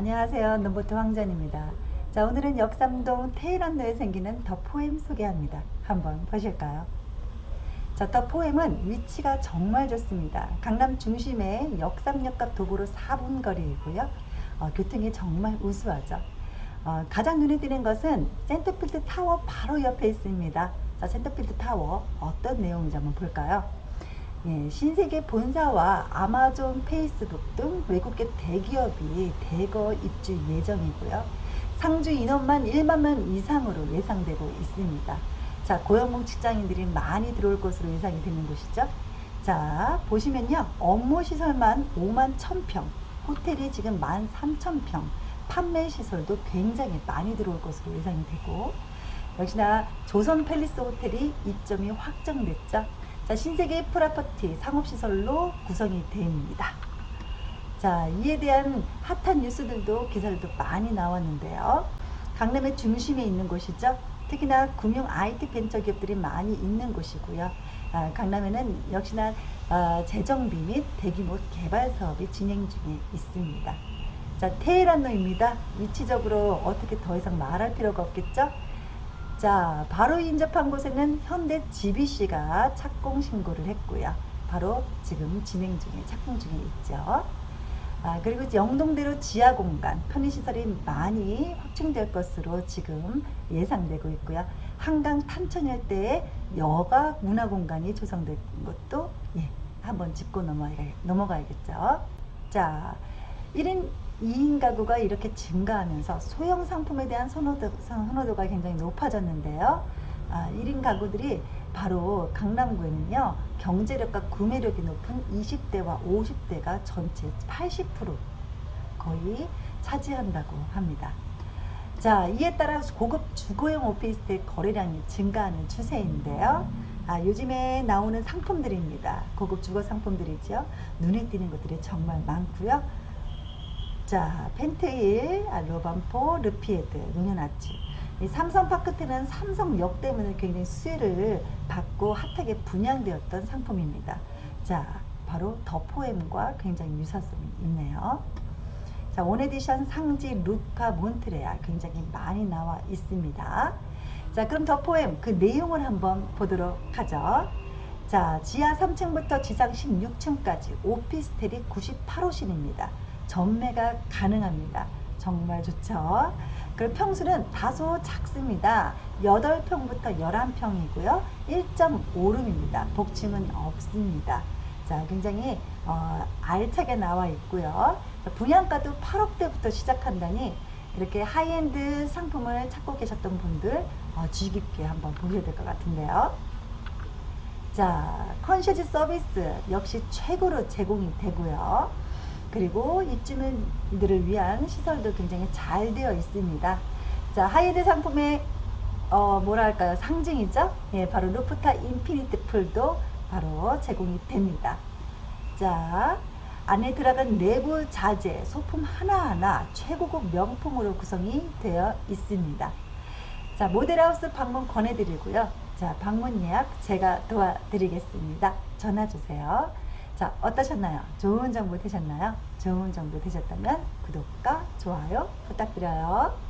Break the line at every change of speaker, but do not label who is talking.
안녕하세요. 넘보트 황전입니다. 자, 오늘은 역삼동 테일런로에 생기는 더 포엠 소개합니다. 한번 보실까요? 자, 더 포엠은 위치가 정말 좋습니다. 강남 중심의 역삼역 앞 도보로 4분 거리이고요. 어, 교통이 정말 우수하죠. 어, 가장 눈에 띄는 것은 센터필드 타워 바로 옆에 있습니다. 자, 센터필드 타워 어떤 내용인지 한번 볼까요? 예, 신세계 본사와 아마존, 페이스북 등 외국계 대기업이 대거 입주 예정이고요. 상주 인원만 1만 명 이상으로 예상되고 있습니다. 자, 고용공 직장인들이 많이 들어올 것으로 예상이 되는 곳이죠. 자, 보시면요. 업무 시설만 5만 1000평, 호텔이 지금 1만 3000평, 판매 시설도 굉장히 많이 들어올 것으로 예상이 되고, 역시나 조선 팰리스 호텔이 입점이 확정됐죠. 자, 신세계 프라퍼티 상업시설로 구성이 됩니다. 자, 이에 대한 핫한 뉴스들도 기사들도 많이 나왔는데요. 강남의 중심에 있는 곳이죠. 특히나 금융 IT 벤처 기업들이 많이 있는 곳이고요. 아, 강남에는 역시나 아, 재정비 및 대규모 개발 사업이 진행 중에 있습니다. 자, 테헤란로입니다. 위치적으로 어떻게 더 이상 말할 필요가 없겠죠? 자, 바로 인접한 곳에는 현대 GBC가 착공 신고를 했고요. 바로 지금 진행 중에 착공 중에 있죠. 아, 그리고 영동대로 지하 공간, 편의시설이 많이 확충될 것으로 지금 예상되고 있고요. 한강 탄천 일대에 여가 문화 공간이 조성된 것도 예, 한번 짚고 넘어가, 넘어가야겠죠. 자, 1인 2인 가구가 이렇게 증가하면서 소형 상품에 대한 선호도, 선호도가 굉장히 높아졌는데요. 아, 1인 가구들이 바로 강남구에는요, 경제력과 구매력이 높은 20대와 50대가 전체 80% 거의 차지한다고 합니다. 자, 이에 따라 고급 주거용 오피스텔 거래량이 증가하는 추세인데요. 아, 요즘에 나오는 상품들입니다. 고급 주거 상품들이죠. 눈에 띄는 것들이 정말 많고요. 자, 펜테일, 아, 로반포, 르피에드, 노년아치. 이 삼성 파크트는 삼성역 때문에 굉장히 수혜를 받고 핫하게 분양되었던 상품입니다. 자, 바로 더포엠과 굉장히 유사성이 있네요. 자, 원에디션 상지, 루카, 몬트레아 굉장히 많이 나와 있습니다. 자, 그럼 더포엠 그 내용을 한번 보도록 하죠. 자, 지하 3층부터 지상 16층까지 오피스텔이 98호실입니다. 전매가 가능합니다. 정말 좋죠. 그리고 평수는 다소 작습니다. 8평부터 11평이고요. 1.5룸입니다. 복층은 없습니다. 자, 굉장히 어, 알차게 나와 있고요. 분양가도 8억대부터 시작한다니 이렇게 하이엔드 상품을 찾고 계셨던 분들 어, 주의 깊게 한번 보셔야 될 것 같은데요. 자, 컨셔지 서비스 역시 최고로 제공이 되고요. 그리고 입주민들을 위한 시설도 굉장히 잘 되어 있습니다. 자, 하이드 상품의 어, 뭐랄까요 상징이죠? 예, 바로 루프타 인피니트 풀도 바로 제공이 됩니다. 자, 안에 들어간 내부 자재, 소품 하나하나 최고급 명품으로 구성이 되어 있습니다. 자, 모델하우스 방문 권해드리고요. 자, 방문 예약 제가 도와드리겠습니다. 전화 주세요. 자, 어떠셨나요? 좋은 정보 되셨나요? 좋은 정보 되셨다면 구독과 좋아요 부탁드려요.